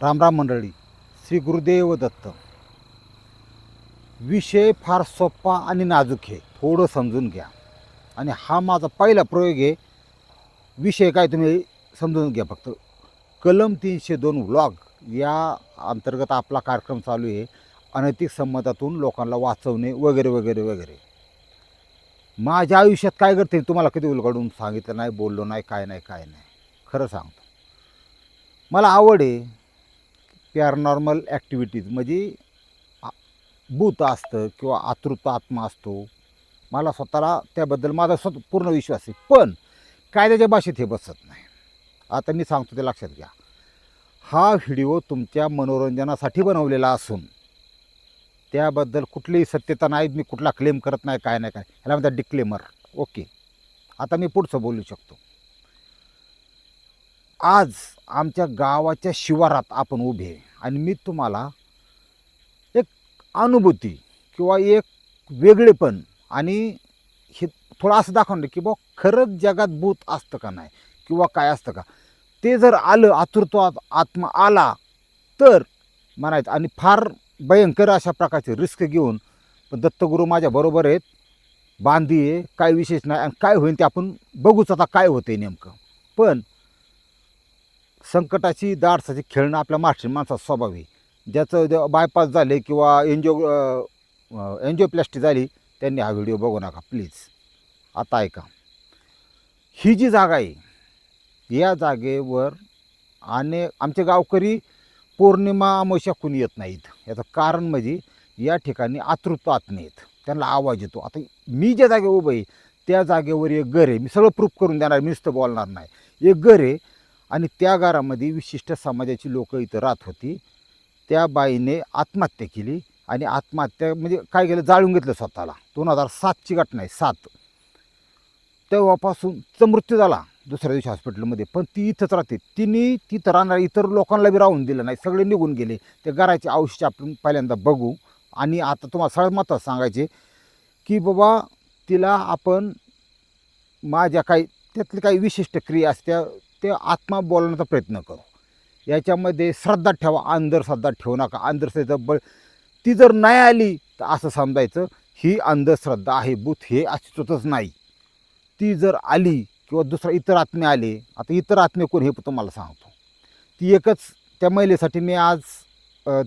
रामराम मंडळी श्री गुरुदेव दत्त. विषय फार सोपा आणि नाजूक आहे थोडं समजून घ्या. आणि हा माझा पहिला प्रयोग आहे विषय काय तुम्ही समजून घ्या फक्त. कलम तीनशे दोन व्लॉग या अंतर्गत आपला कार्यक्रम चालू आहे अनैतिक संमतातून लोकांना वाचवणे वगैरे वगैरे वगैरे. माझ्या आयुष्यात काय करते तुम्हाला कधी उलगडून सांगितलं नाही बोललो नाही काय नाही काय नाही. खरं सांगतो. मला आवड आहे पॅरनॉर्मल ॲक्टिव्हिटीज म्हणजे भूत असतं किंवा आतृत आत्मा असतो. मला स्वतःला त्याबद्दल माझा स्वतः पूर्ण विश्वास आहे. पण कायद्याच्या भाषेत हे बसत नाही. आता मी सांगतो ते लक्षात घ्या. हा व्हिडिओ तुमच्या मनोरंजनासाठी बनवलेला असून त्याबद्दल कुठलीही सत्यता नाही मी कुठला क्लेम करत नाही काय नाही काय ह्याला म्हणतात डिक्लेमर ओके आता मी पुढचं बोलू शकतो. आज आमच्या गावाच्या शिवारात आपण उभे आहे. आणि मी तुम्हाला एक अनुभूती किंवा एक वेगळेपण आणि हे थोडं असं दाखवणार की बा खरंच जगात भूत असतं का नाही किंवा काय असतं का? ते जर आलं आतुरत्वात आत्मा आला तर म्हणायचं. आणि फार भयंकर अशा प्रकारचे रिस्क घेऊन पण दत्तगुरू माझ्या बरोबर आहेत बांधी आहे काय विशेष नाही. आणि काय होईल ते आपण बघूच. आता काय होते नेमकं? पण संकटाची दाडसाची खेळणं आपल्या महाराष्ट्रीयन माणसाचा स्वभाव आहे. ज्याचं ज बायपास झाले किंवा एनजिओ एन्जिओप्लॅस्टी झाली त्यांनी हा व्हिडिओ बघू नका प्लीज आता ऐका. ही जी जागा आहे या जागेवर आणि आमचे गावकरी पौर्णिमा अमावस्या कुणी येत नाहीत. याचं कारण म्हणजे या ठिकाणी आतृत आत्मे आहेत. त्यांना आवाज येतो. आता मी ज्या जागेवर उभं आहे त्या जागेवर एक घर आहे. मी सगळं प्रूफ करून देणार मी नुसतं बोलणार नाही. एक घर आहे आणि त्या घरामध्ये विशिष्ट समाजाची लोकं इथं राहत होती. त्या बाईने आत्महत्या केली आणि आत्महत्या म्हणजे काय केलं? जाळून घेतलं स्वतःला. दोन हजार सातची घटना आहे सात. तेव्हापासून तिचा मृत्यू झाला दुसऱ्या दिवशी हॉस्पिटलमध्ये. पण ती इथंच राहते. तिने तिथं राहणार इतर लोकांना बी राहून दिलं नाही. सगळे निघून गेले. त्या घराचे औषध आपण पहिल्यांदा बघू. आणि आता तुम्हाला सगळ्यात महत्त्वाचं सांगायचे की बाबा तिला आपण माझ्या काही त्यातली काही विशिष्ट क्रिया असत्या ते आत्मा बोलण्याचा प्रयत्न करू. याच्यामध्ये श्रद्धा ठेवा अंधश्रद्धा ठेवू नका. अंधश्रद्धेचं बळ ती जर नाही आली तर असं समजायचं ही अंधश्रद्धा आहे बुथ हे अस्तित्वच नाही. ती जर आली किंवा दुसरा इतर आत्मे आले आता इतर आत्मे कोण हे तुम्हाला सांगतो. ती एकच त्या महिलेसाठी मी आज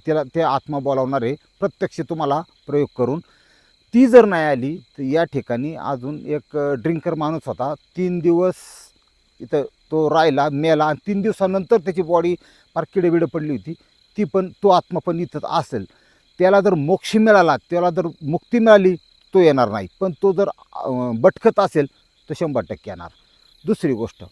तिला ते आत्मा बोलावणारे प्रत्यक्ष तुम्हाला प्रयोग करून ती जर नाही आली तर या ठिकाणी अजून एक ड्रिंकर माणूस होता. तीन दिवस इथं तो राहिला मेला आणि तीन दिवसानंतर त्याची बॉडी फार किडेबिडे पडली होती. ती पण तो आत्मा पण इथंच असेल. त्याला जर मोक्ष मिळाला त्याला जर मुक्ती मिळाली तो येणार नाही. पण तो जर भटकत असेल तर शंभर टक्के येणार. दुसरी गोष्ट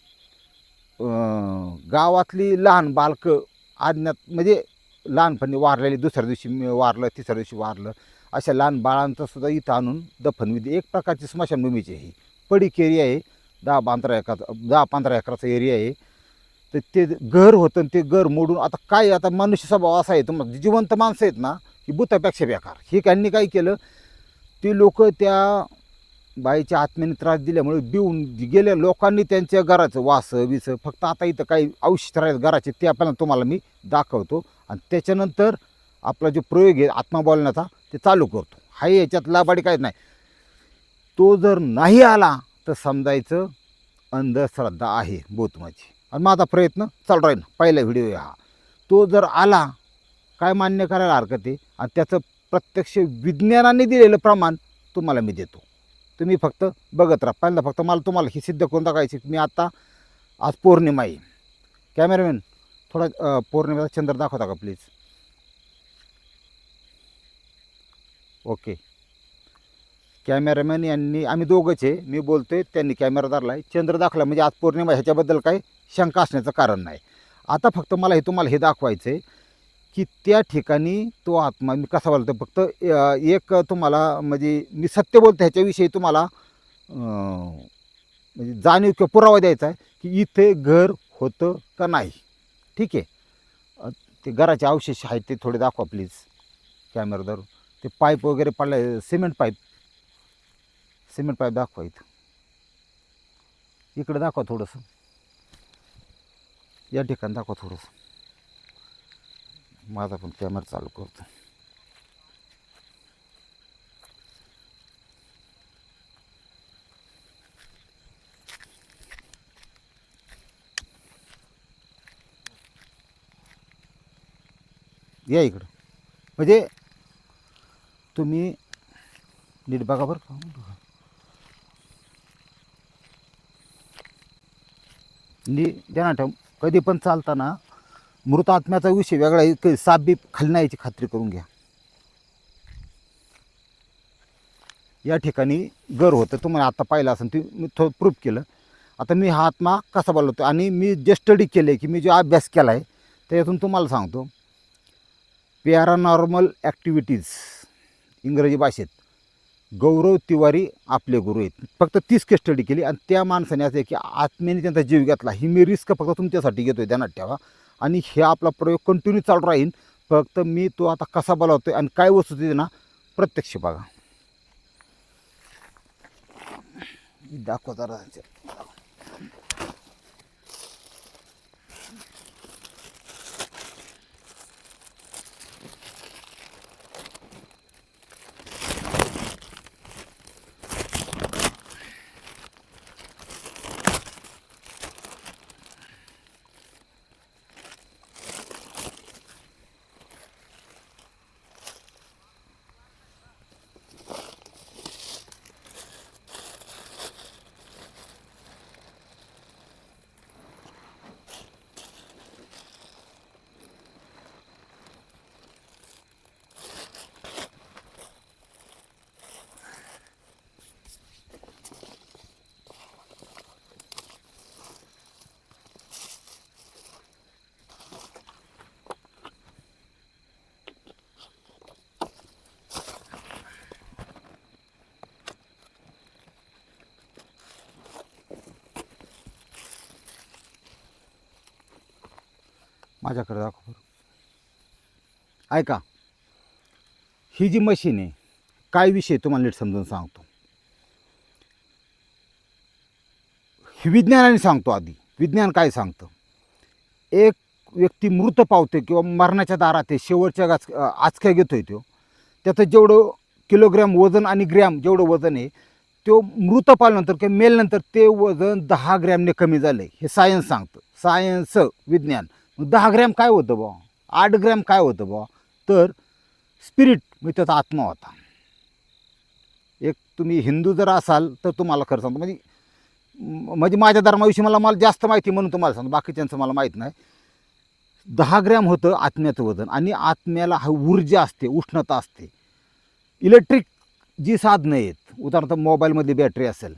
गावातली लहान बालकं आज्ञात म्हणजे लहानपणी वारलेली दुसऱ्या दिवशी वारलं तिसऱ्या दिवशी वारलं अशा लहान बाळांचं सुद्धा इथं आणून दफनविधी एक प्रकारची स्मशानभूमीची ही. पडीक आहे. दहा पंधरा एकराचा दहा पंधरा एकराचा एरिया आहे. तर ते घर होतं आणि ते घर मोडून आता काय आता मनुष्य स्वभाव असा आहे तुम्हाला जिवंत माणसं आहेत ना की भूतापेक्षा बेकार. हे त्यांनी काय केलं? ते लोक त्या बाईच्या आत्म्याने त्रास दिल्यामुळे बिवून गेल्या लोकांनी त्यांच्या घराचं वास विस फक्त आता इथं काही औषध राहिले घराचे ते आपल्याला तुम्हाला मी दाखवतो. आणि त्याच्यानंतर आपला जो प्रयोग आहे आत्मा बोलण्याचा ते चालू करतो. हा याच्यात लाबाडी काहीच नाही. तो जर नाही आला तर समजायचं अंधश्रद्धा आहे बोतमाची आणि माझा प्रयत्न चालू राहील. पहिला व्हिडिओ हा. तो जर आला काय मान्य करायला हरकत आहे? आणि त्याचं प्रत्यक्ष विज्ञानाने दिलेलं प्रमाण तुम्हाला मी देतो. तुम्ही फक्त बघत राहा. पहिल्यांदा फक्त मला तुम्हाला ही सिद्ध करून दाखवायची मी आता आज पौर्णिमा आहे. कॅमेरामॅन थोडा पौर्णिमेचा चंद्र दाखवता का प्लीज ओके. कॅमेरामॅन यांनी आम्ही दोघंच आहे मी बोलतोय त्यांनी कॅमेरा धरला आहे चंद्र दाखला म्हणजे आज पौर्णिमा ह्याच्याबद्दल काही शंका असण्याचं कारण नाही. आता फक्त मला हे तुम्हाला हे दाखवायचं आहे की त्या ठिकाणी तो आत्मा मी कसा बोलतो फक्त एक तुम्हाला म्हणजे मी सत्य बोलतो ह्याच्याविषयी तुम्हाला म्हणजे जाणीव किंवा पुरावा द्यायचा आहे की इथे घर होतं का नाही. ठीक आहे? ते घराचे अवशेष आहेत ते थोडे दाखवा प्लीज. कॅमेरा धरून. ते पाईप वगैरे पडले सिमेंट पाईप. सिमेंट पाईप दाखवा इथं. इकडं दाखवा थोडंसं. या ठिकाणी दाखवा थोडंसं. माझा पण कॅमेरा चालू करतो या इकडं. म्हणजे तुम्ही नीट बघा बरं का. नि ध्यानात ठेव. कधी पण चालताना मृत आत्म्याचा विषय वेगळा आहे. साप बीप खाली नाही याची खात्री करून घ्या. या ठिकाणी गर होतं. तुम्हाला आता पाहिलं असेल ते मी थोडं प्रूफ केलं. आता मी हा आत्मा कसा बोलवतो आणि मी जे स्टडी केले की मी जो अभ्यास केला आहे त्याच्यातून तुम्हाला सांगतो. पॅरानॉर्मल ॲक्टिव्हिटीज इंग्रजी भाषेत. गौरव तिवारी आपले गुरु आहेत. फक्त तीस केस स्टडी केली आणि त्या माणसाने असं आहे की आत्म्याने त्यांचा जीव घेतला. ही मी रिस्क फक्त तुमच्यासाठी घेतो आहे ध्यानात ठेवा. आणि हे आपला प्रयोग कंटिन्यू चालू राहील फक्त मी तो आता कसा बोलावतोय आणि काय वस्तू तिथे ना प्रत्यक्ष बघा. दाखवा जरा. माझ्याकडे दाखव ऐका ही जी मशीन आहे काय विषय तुम्हाला नीट समजून सांगतो. ही विज्ञानाने सांगतो आधी. विज्ञान काय सांगतं? एक व्यक्ती मृत पावते किंवा मरणाच्या दारात आहे शेवटच्या गाच आचक्या घेतोय तो. त्याचं जेवढं किलोग्रॅम वजन आणि ग्रॅम जेवढं वजन आहे तो मृत पावल्यानंतर किंवा मेलनंतर ते वजन दहा ग्रॅमने कमी झालं आहे हे सायन्स सांगतं. सायन्स विज्ञान. दहा ग्रॅम काय होतं बा आठ ग्रॅम काय होतं बा तर स्पिरिट म्हणजे त्याचा आत्मा होता. एक तुम्ही हिंदू जर असाल तर तुम्हाला खरं सांगतो. म्हणजे म्हणजे माझ्या धर्माविषयी मला मला जास्त माहिती म्हणून तुम्हाला सांगतो. बाकीच्यांचं मला माहीत नाही. दहा ग्रॅम होतं आत्म्याचं वजन आणि आत्म्याला हा ऊर्जा असते उष्णता असते. इलेक्ट्रिक जी साधनं आहेत उदाहरणार्थ मोबाईलमध्ये बॅटरी असेल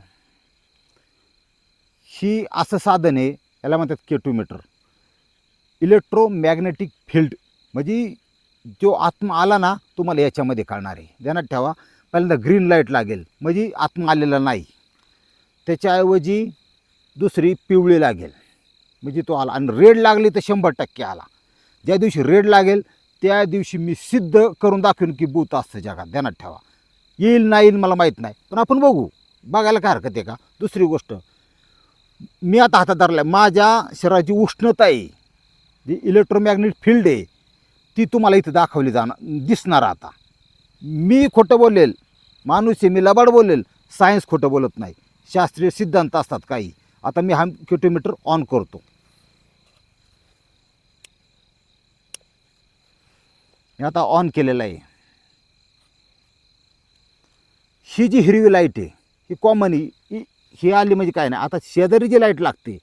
ही असं साधन आहे याला म्हणतात केटोमीटर. इलेक्ट्रोमॅग्नेटिक फील्ड म्हणजे जो आत्मा आला ना तुम्हाला याच्यामध्ये कळणार आहे. ध्यानात ठेवा. पहिल्यांदा ग्रीन लाइट लागेल. म्हणजे आत्मा आलेला नाही. त्याच्याऐवजी दुसरी पिवळी लागेल. म्हणजे तो आला. आणि रेड लागली तर शंभर टक्के आला. ज्या दिवशी रेड लागेल त्या दिवशी मी सिद्ध करून दाखवेन की भूत असतं जगात. ध्यानात ठेवा. येईल नाही येईल मला माहीत नाही. पण आपण बघू. बघायला काय हरकत आहे का? दुसरी गोष्ट. मी आता हातात धरल्या. माझ्या शरीराची उष्णता आहे. जी इलेक्ट्रोमॅग्नेट फील्ड आहे ती तुम्हाला इथं दाखवली जाणार दिसणार आता. मी खोटं बोलेल माणूस आहे मी लबाड बोलेल सायन्स खोटं बोलत नाही. शास्त्रीय सिद्धांत असतात काही. आता मी हा किलोमीटर ऑन करतो. मी आता ऑन केलेला आहे. ही जी हिरवी लाइट आहे ही कॉमन ही ही आली म्हणजे काय नाही. आता शेजारी जी लाइट लागते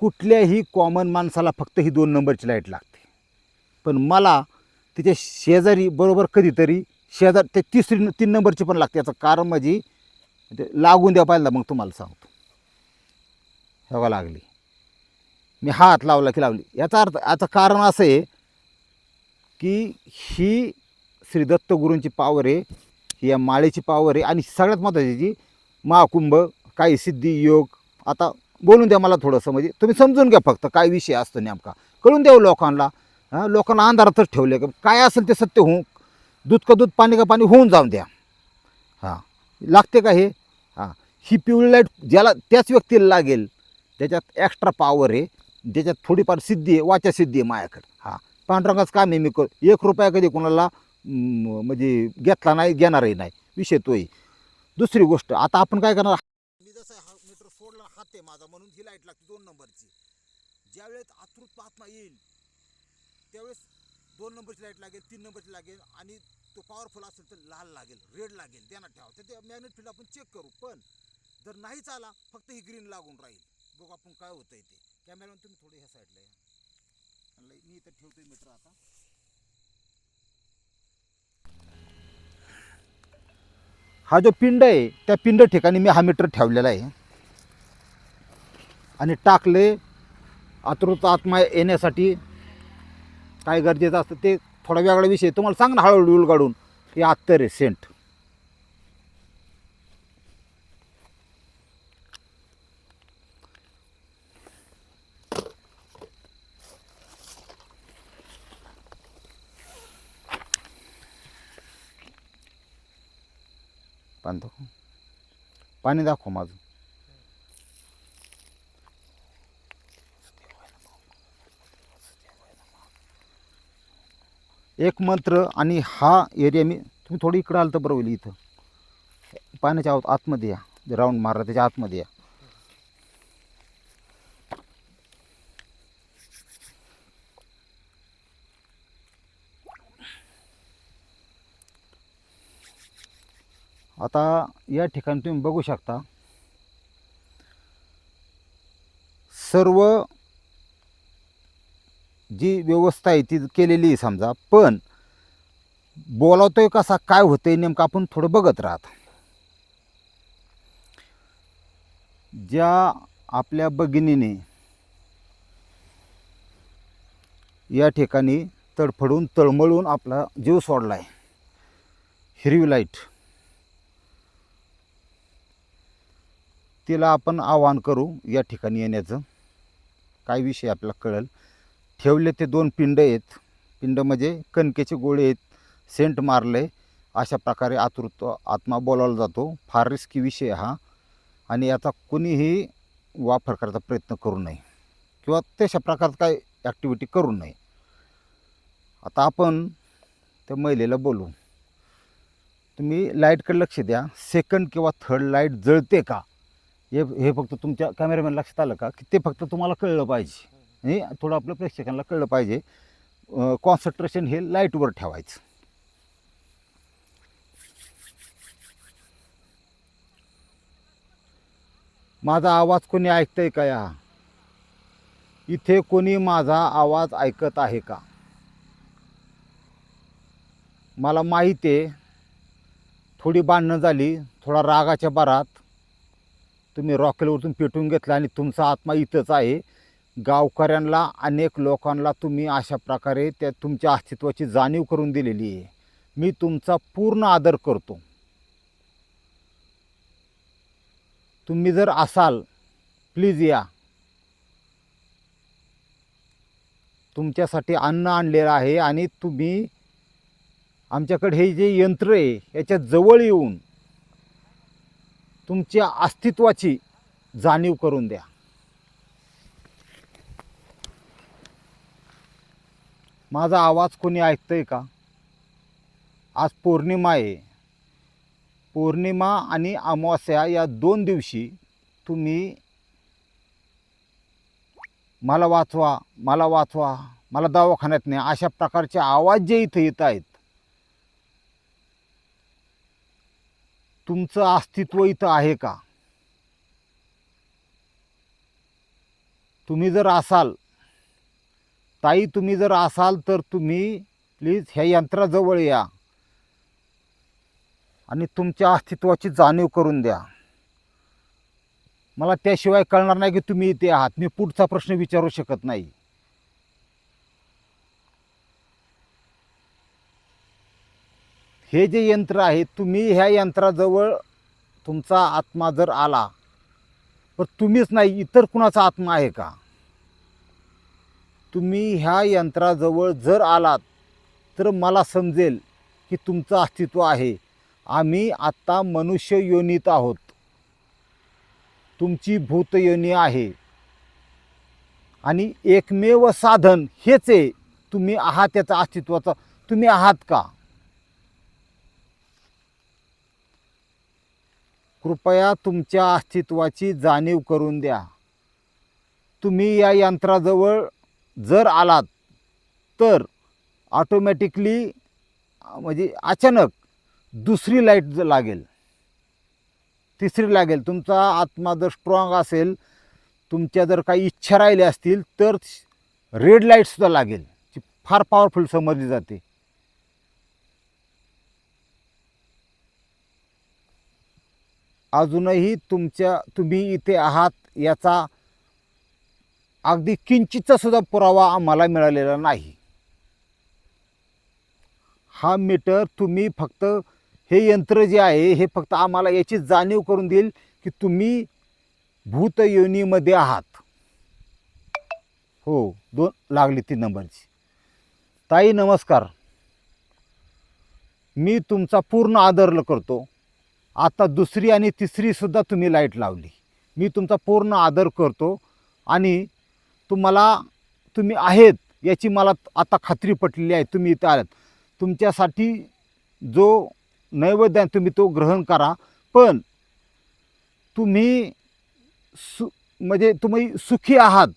कुठल्याही कॉमन माणसाला फक्त ही दोन नंबरची लाइट लागते. पण मला तिच्या शेजारी बरोबर कधीतरी शेजार ते तिसरी तीन नंबरची पण लागते. याचं कारण म्हणजे ते लागून द्या पाहिजे मग तुम्हाला सांगतो. हेवा लागली. मी हात लावला की लावली. याचा अर्थ याचं कारण असं आहे की ही श्री दत्तगुरूंची पावर आहे ही या माळेची पावर आहे आणि सगळ्यात महत्त्वाची जी महाकुंभ काही सिद्धी योग आता बोलून द्या मला थोडंसं म्हणजे तुम्ही समजून घ्या फक्त काय विषय असतो नेमका. कळून द्या हो लोकांना. हां लोकांना अंधारातच ठेवले काय असेल ते सत्य होऊ दूध का दूध पाणी का पाणी होऊन जाऊन द्या. हां लागते का हे? हां ही पिवळी लाइट ज्याला त्याच व्यक्तीला लागेल त्याच्यात एक्स्ट्रा पॉवर आहे त्याच्यात थोडीफार सिद्धी आहे वाचा सिद्धी आहे माझ्याकडे. हां पांढरंगाच काम आहे मी कर एक रुपया कधी कोणाला म्हणजे घेतला नाही घेणारही नाही. विषय तोही. दुसरी गोष्ट आता आपण काय करणार मी जसं हा मीटर सोडला हात आहे माझा म्हणून ही लाइट लागते दोन नंबरची. ज्यावेळेस आतृत आत्मा येईल त्यावेळेस दोन नंबरची लाइट लागेल तीन नंबरची लागेल आणि तो पॉवरफुल असेल तर लाल लागेल रेड लागेल त्यांना ठेवा. तर ते मॅग्नेट फील्ड आपण चेक करू. पण जर नाहीच आला फक्त ही ग्रीन लागून राहील. बघू आपण काय होतंय ते. कॅमेरामॅन तुम्ही थोडं ह्या साईडला या. मी इथं ठेवतोय मीटर आता. हा जो पिंड आहे त्या पिंड ठिकाणी मी हा मीटर ठेवलेला आहे. आणि टाकले. आतृत आत्मा येण्यासाठी काय गरजेचं असतं ते थोडा वेगळा विषय. तुम्हाला सांग ना हळूहळू काढून हे आत्तर आहे सेंट पाणी पाणी दाखव माझं. एक मंत्र आणि हा एरिया मी तुम्ही थोडी इकडं आलं तर बरं होईल इथं. पाण्याच्या आत आतमध्ये या. राऊंड मारला त्याच्या आतमध्ये या. आता या ठिकाणी तुम्ही बघू शकता सर्व जी व्यवस्था आहे ती केलेली आहे समजा. पण बोलावतोय कसा काय होतंय नेमकं आपण थोडं बघत राहत. ज्या आपल्या भगिनीने या ठिकाणी तडफडून तळमळून आपला जीव सोडला आहे हिरवी लाइट. तिला आपण आवाहन करू या ठिकाणी येण्याचं. काय विषय आपल्याला कळेल. ठेवले ते दोन पिंड आहेत. पिंड म्हणजे कणकेचे गोळे आहेत. सेंट मारले अशा प्रकारे आतुरत आत्मा बोलावला जातो. फार रिस्की विषय हा. आणि याचा कुणीही वापर करायचा प्रयत्न करू नये. किंवा तशा प्रकारचं काय ॲक्टिव्हिटी करू नये. आता आपण त्या महिलेला बोलू. तुम्ही लाईटकडे लक्ष द्या. सेकंड किंवा थर्ड लाइट जळते का? हे हे फक्त तुमच्या कॅमेरामॅन लक्षात आलं का? की ते फक्त तुम्हाला कळलं पाहिजे. आणि थोडं आपल्या प्रेक्षकांना कळलं पाहिजे. कॉन्सन्ट्रेशन हे लाईटवर ठेवायचं. माझा आवाज कोणी ऐकतंय का या? इथे कोणी माझा आवाज ऐकत आहे का? मला माहीत आहे थोडी बांधणं झाली थोडा रागाच्या बारात तुम्ही रॉकेलवरतून पेटून घेतला आणि तुमचा आत्मा इथंच आहे. गावकऱ्यांना अनेक लोकांना तुम्ही अशा प्रकारे त्या तुमच्या अस्तित्वाची जाणीव करून दिलेली आहे. मी तुमचा पूर्ण आदर करतो. तुम्ही जर असाल प्लीज या. तुमच्यासाठी अन्न आणलेलं आहे आणि तुम्ही आमच्याकडे हे जे यंत्र आहे याच्या जवळ येऊन तुमच्या अस्तित्वाची जाणीव करून द्या. माझा आवाज कोणी ऐकतंय का? आज पौर्णिमा आहे. पौर्णिमा आणि अमावस्या या दोन दिवशी तुम्ही मला वाचवा मला वाचवा मला दवाखान्यात नाही अशा प्रकारचे आवाज जे इथं येत आहेत. तुमचं अस्तित्व इथं आहे का? तुम्ही जर असाल ताई तुम्ही जर असाल तर तुम्ही प्लीज ह्या यंत्राजवळ या. आणि तुमच्या अस्तित्वाची जाणीव करून द्या. मला त्याशिवाय कळणार नाही की तुम्ही इथे आहात. मी पुढचा प्रश्न विचारू शकत नाही. हे जे यंत्र आहे तुम्ही ह्या यंत्राजवळ तुमचा आत्मा जर आला तर तुम्हीच नाही इतर कुणाचा आत्मा आहे का? तुम्ही ह्या यंत्राजवळ जर आलात तर मला समजेल की तुमचं अस्तित्व आहे. आम्ही आत्ता मनुष्य योनीत आहोत. तुमची भूतयोनी आहे. आणि एकमेव साधन हेच आहे. तुम्ही आहात त्याचा अस्तित्वाचा. तुम्ही आहात का? कृपया तुमच्या अस्तित्वाची जाणीव करून द्या. तुम्ही या यंत्राजवळ जर आलात तर ऑटोमॅटिकली म्हणजे अचानक दुसरी लाइट जर लागेल. तिसरी लागेल. तुमचा आत्मा जर स्ट्रॉंग असेल तुमच्या जर काही इच्छा राहिल्या असतील तर रेड लाईटसुद्धा लागेल जी फार पॉवरफुल समजली जाते. अजूनही तुमच्या तुम्ही इथे आहात याचा अगदी किंचितचा सुद्धा पुरावा आम्हाला मिळालेला नाही. हा मीटर तुम्ही फक्त हे यंत्र जे आहे हे फक्त आम्हाला याची जाणीव करून देईल की तुम्ही भूतयोनीमध्ये आहात. हो दोन लागली तीन नंबरची. ताई नमस्कार. मी तुमचा पूर्ण आदर करतो. आता दुसरी आणि तिसरीसुद्धा तुम्ही लाइट लावली. मी तुमचा पूर्ण आदर करतो आणि तुम्हाला तुम्ही आहेत याची मला आता खात्री पटलेली आहे तुम्ही इथं आलात. तुमच्यासाठी जो नैवेद्य आहे तुम्ही तो ग्रहण करा. पण तुम्ही सु म्हणजे तुम्ही सुखी आहात.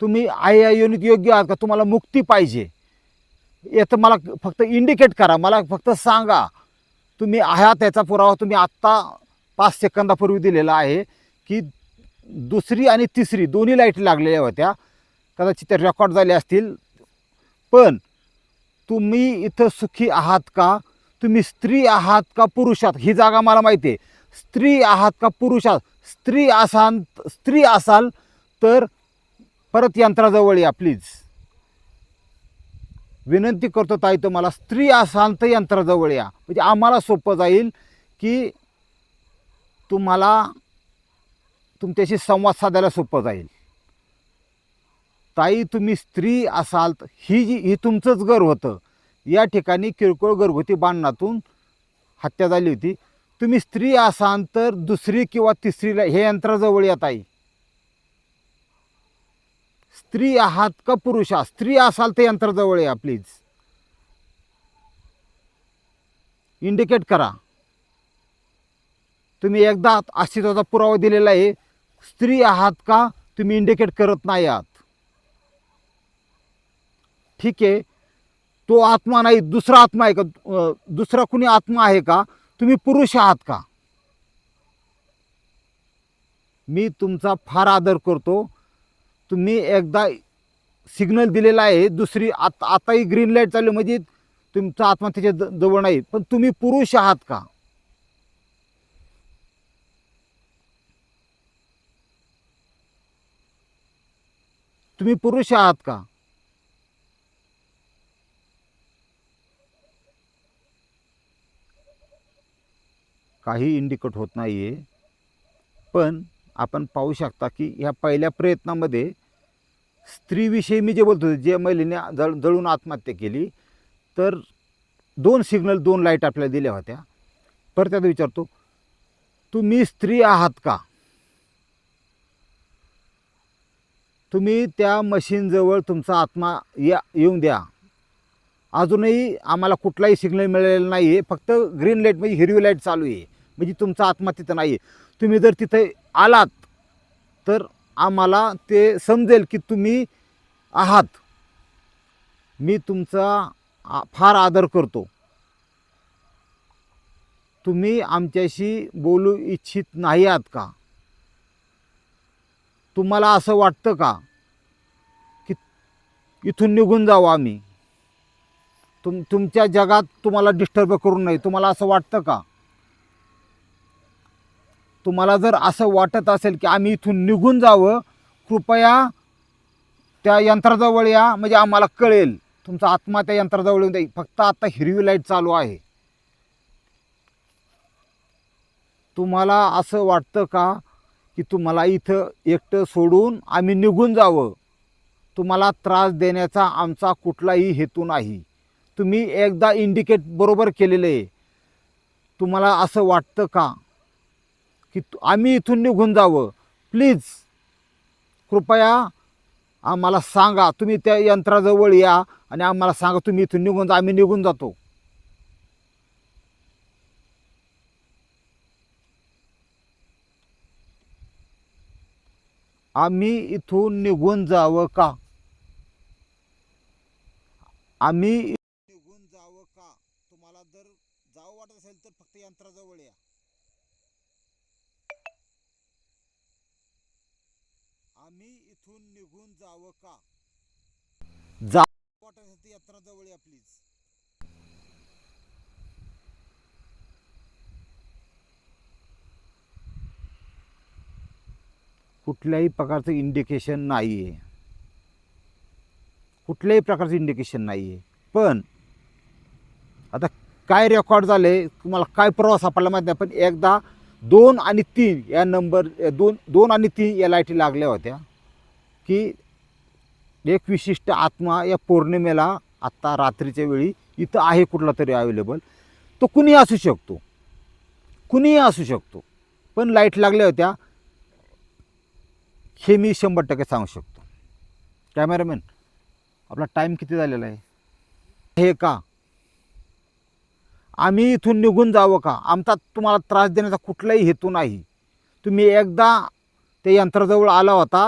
तुम्ही आई योनीत योग्य आहात का? तुम्हाला मुक्ती पाहिजे. याचं मला फक्त इंडिकेट करा. मला फक्त सांगा. तुम्ही आहात याचा पुरावा तुम्ही आत्ता पाच सेकंदापूर्वी दिलेला आहे की दुसरी आणि तिसरी दोन्ही लाइट लागलेल्या होत्या. कदाचित त्या रेकॉर्ड झाल्या असतील. पण तुम्ही इथं सुखी आहात का? तुम्ही स्त्री आहात का पुरुष आहात? ही जागा मला माहिती आहे. स्त्री आहात का पुरुष आहात? स्त्री असाल स्त्री असाल तर परत यंत्राजवळ या प्लीज विनंती करतो ताई तुम्हाला स्त्री असाल तर यंत्राजवळ या. म्हणजे आम्हाला सोपं जाईल की तुम्हाला तुमच्याशी संवाद साधायला सोपं जाईल. ताई तुम्ही स्त्री असाल तर ही जी ही तुमचंच घर होतं. या ठिकाणी किरकोळ घरगुती बांधणातून हत्या झाली होती. तुम्ही स्त्री असाल तर दुसरी किंवा तिसरीला हे यंत्राजवळ या ताई. स्त्री आहात का पुरुष आहात? स्त्री असाल तर यंत्राजवळ या प्लीज इंडिकेट करा. तुम्ही एकदा अस्तित्वाचा पुरावा दिलेला आहे. स्त्री आहात का तुम्ही इंडिकेट करत नाही आहात? ठीक आहे. तो आत्मा नाही दुसरा आत्मा आहे का? दुसरा कुणी आत्मा आहे का? तुम्ही पुरुष आहात का? मी तुमचा फार आदर करतो. तुम्ही एकदा सिग्नल दिलेला आहे दुसरी आत आताही ग्रीन लाइट चालू म्हणजे तुमचा आत्मा त्याच्याजवळ नाही. पण तुम्ही पुरुष आहात का? तुम्ही पुरुष आहात का? काही इंडिकेट होत नाही आहे पण आपण पाहू शकता की ह्या पहिल्या प्रयत्नामध्ये स्त्रीविषयी मी जे बोलतो जे महिलेने जळ जळून आत्महत्या केली तर दोन सिग्नल दोन लाइट आपल्याला दिल्या होत्या. परत त्यात विचारतो तुम्ही स्त्री आहात का? तुम्ही त्या मशीनजवळ तुमचा आत्मा या येऊन द्या. अजूनही आम्हाला कुठलाही सिग्नल मिळालेला नाही आहे फक्त ग्रीन लाइट म्हणजे हिरवी लाइट चालू आहे. म्हणजे तुमचा आत्मा तिथं नाही आहे तुम्ही जर तिथे आलात तर आम्हाला ते समजेल की तुम्ही आहात. मी तुमचा आ- फार आदर करतो. तुम्ही आमच्याशी बोलू इच्छित नाही आहात का? तुम्हाला असं वाटतं का? की इथून निघून जाऊ आम्ही. तुम तुमच्या जगात तुम्हाला डिस्टर्ब करू नये तुम्हाला असं वाटतं का? तुम्हाला जर असं वाटत असेल की आम्ही इथून निघून जावं कृपया त्या यंत्राजवळ या. म्हणजे आम्हाला कळेल. तुमचा आत्मा त्या यंत्राजवळ येऊन जाईल. फक्त आता हिरवी लाइट चालू आहे. तुम्हाला असं वाटतं का की तुम्हाला इथं एकटं सोडून आम्ही निघून जावं. तुम्हाला त्रास देण्याचा आमचा कुठलाही हेतू नाही. तुम्ही एकदा इंडिकेट बरोबर केलेलं. आहे तुम्हाला असं वाटतं का? की आम्ही इथून निघून जावं. प्लीज कृपया आम्हाला सांगा. तुम्ही त्या यंत्राजवळ या आणि आम्हाला सांगा तुम्ही इथून निघून जा आम्ही निघून जातो. आम्ही इथून निघून जावं का? आम्ही निघून जावं का? तुम्हाला जर जावं वाटत असेल तर फक्त यंत्राजवळ या. आम्ही इथून निघून जावं का? जा वाटत असेल तर यंत्राजवळ या प्लीज कुठल्याही प्रकारचं इंडिकेशन नाही आहे कुठल्याही प्रकारचं इंडिकेशन नाही आहे पण आता काय रेकॉर्ड झाले तुम्हाला काय प्रवास सापडला माहीत नाही पण एकदा दोन आणि तीन या नंबर दोन दोन आणि तीन या लाईटी लागल्या होत्या की एक विशिष्ट आत्मा या पौर्णिमेला आत्ता रात्रीच्या वेळी इथं आहे कुठला तरी अवेलेबल तो कुणीही असू शकतो. कुणीही असू शकतो. पण लाइट लागल्या होत्या हे मी शंभर टक्के सांगू शकतो. कॅमेरामॅन आपला टाईम किती झालेला आहे? हे का? आम्ही इथून निघून जावं का? आमचा तुम्हाला त्रास देण्याचा कुठलाही हेतू नाही. तुम्ही एकदा त्या यंत्राजवळ आला होता